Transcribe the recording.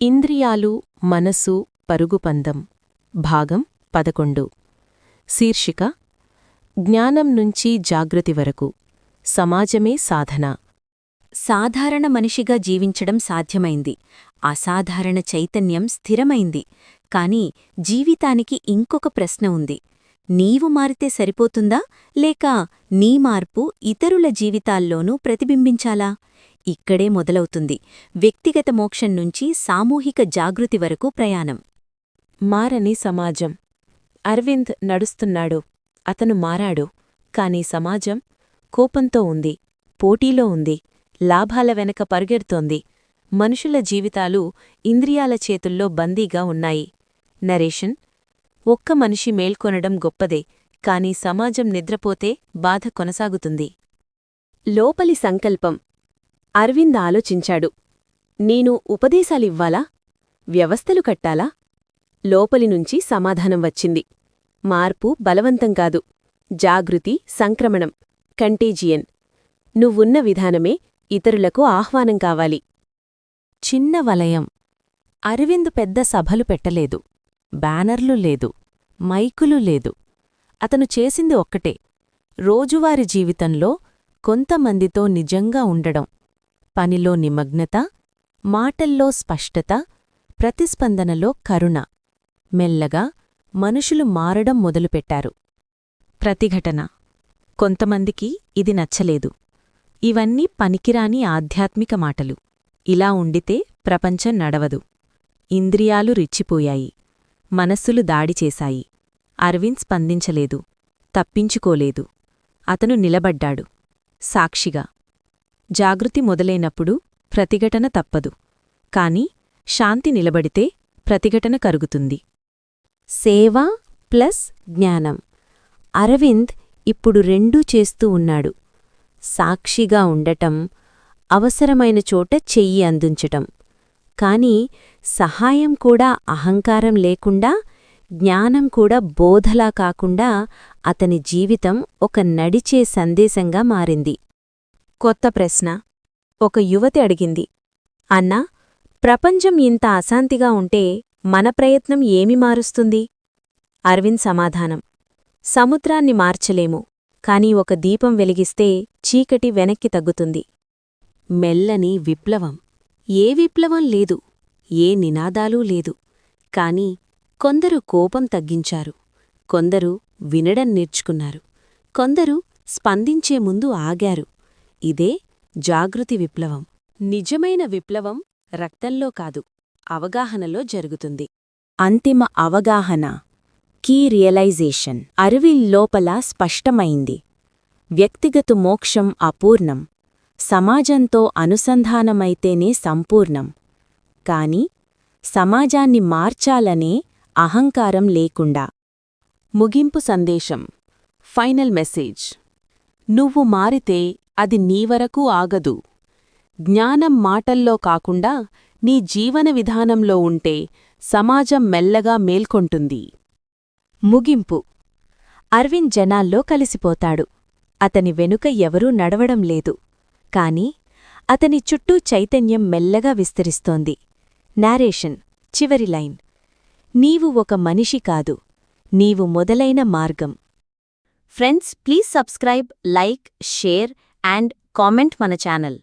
ఇంద్రియాలు మనసు పరుగుపందం భాగం పదకొండు. శీర్షిక జ్ఞానం నుంచి జాగృతి వరకు. సమాజమే సాధన. సాధారణ మనిషిగా జీవించడం సాధ్యమైంది. అసాధారణ చైతన్యం స్థిరమైంది. కాని జీవితానికి ఇంకొక ప్రశ్న ఉంది. నీవు మారితే సరిపోతుందా? లేక నీ మార్పు ఇతరుల జీవితాల్లోనూ ప్రతిబింబించాలా? ఇక్కడే మొదలవుతుంది. వ్యక్తిగత మోక్షం నుంచి సామూహిక జాగృతి వరకు ప్రయాణం. మారని సమాజం. అరవింద్ నడుస్తున్నాడు. అతను మారాడు. కాని సమాజం కోపంతో ఉంది. పోటీలో ఉంది. లాభాల వెనక పరుగెడుతోంది. మనుషుల జీవితాలు ఇంద్రియాల చేతుల్లో బందీగా ఉన్నాయి. నరేషన్ ఒక్క మనిషి మేల్కొనడం గొప్పదే. కాని సమాజం నిద్రపోతే బాధ కొనసాగుతుంది. లోపలి సంకల్పం. అరవింద్ ఆలోచించాడు. నేను ఉపదేశాలివ్వాలా? వ్యవస్థలు కట్టాలా? లోపలినుంచి సమాధానం వచ్చింది. మార్పు బలవంతం కాదు. జాగృతి సంక్రమణం. కంటేజియన్. నువ్వున్న విధానమే ఇతరులకు ఆహ్వానం కావాలి. చిన్న వలయం. అరవింద్ పెద్ద సభలు పెట్టలేదు. బ్యానర్లు లేదు. మైకులు లేదు. అతను చేసింది ఒక్కటే. రోజువారి జీవితంలో కొంతమందితో నిజంగా ఉండడం. పనిలో నిమగ్నత మాటల్లో స్పష్టత ప్రతిస్పందనలో కరుణ. మెల్లగా మనుషులు మారడం మొదలుపెట్టారు. ప్రతిఘటన. కొంతమందికి ఇది నచ్చలేదు. ఇవన్నీ పనికిరాని ఆధ్యాత్మిక మాటలు. ఇలా ఉండితే ప్రపంచం నడవదు. ఇంద్రియాలు రిచ్చిపోయాయి. మనస్సులు దాడి చేశాయి. అరవింద్ స్పందించలేదు. తప్పించుకోలేదు. అతను నిలబడ్డాడు. సాక్షిగా. జాగృతి మొదలైనప్పుడు ప్రతిఘటన తప్పదు. కాని శాంతి నిలబడితే ప్రతిఘటన కరుగుతుంది. సేవ ప్లస్ జ్ఞానం. అరవింద్ ఇప్పుడు రెండూ చేస్తూ ఉన్నాడు. సాక్షిగా ఉండటం అవసరమైన చోట చెయ్యి అందించటం. కాని సహాయం కూడా అహంకారం లేకుండా జ్ఞానం కూడా బోధలా కాకుండా అతని జీవితం ఒక నడిచే సందేశంగా మారింది. కొత్త ప్రశ్న. ఒక యువతి అడిగింది. అన్నా ప్రపంచం ఇంత అశాంతిగా ఉంటే మన ప్రయత్నం ఏమి మారుస్తుంది? అరవింద్ సమాధానం. సముద్రాన్ని మార్చలేము కాని ఒక దీపం వెలిగిస్తే చీకటి వెనక్కి తగ్గుతుంది. మెల్లని విప్లవం. ఏ విప్లవం లేదు ఏ నినాదాలూ లేదు కాని కొందరు కోపం తగ్గించారు కొందరు వినడం నేర్చుకున్నారు కొందరు స్పందించే ముందు ఆగారు. ఇదే జాగృతి విప్లవం. నిజమైన విప్లవం రక్తంలో కాదు అవగాహనలో జరుగుతుంది. అంతిమ అవగాహన కీ రియలైజేషన్ అరవిల్ లోపల స్పష్టమైంది. వ్యక్తిగత మోక్షం అపూర్ణం. సమాజంతో అనుసంధానమైతేనే సంపూర్ణం. కాని సమాజాన్ని మార్చాలనే అహంకారం లేకుండా. ముగింపు సందేశం. Final message. నువ్వు మారితే అది నీవరకు ఆగదు. జ్ఞానం మాటల్లో కాకుండా నీ జీవన విధానంలో ఉంటే సమాజం మెల్లగా మేల్కొంటుంది. ముగింపు. అరవింద్ జనాల్లో కలిసిపోతాడు. అతని వెనుక ఎవరూ నడవడం లేదు. కాని అతని చుట్టూ చైతన్యం మెల్లగా విస్తరిస్తోంది. నారేషన్ చివరి లైన్. నీవు ఒక మనిషి కాదు. నీవు మొదలైన మార్గం. Friends please subscribe like share and comment మన ఛానల్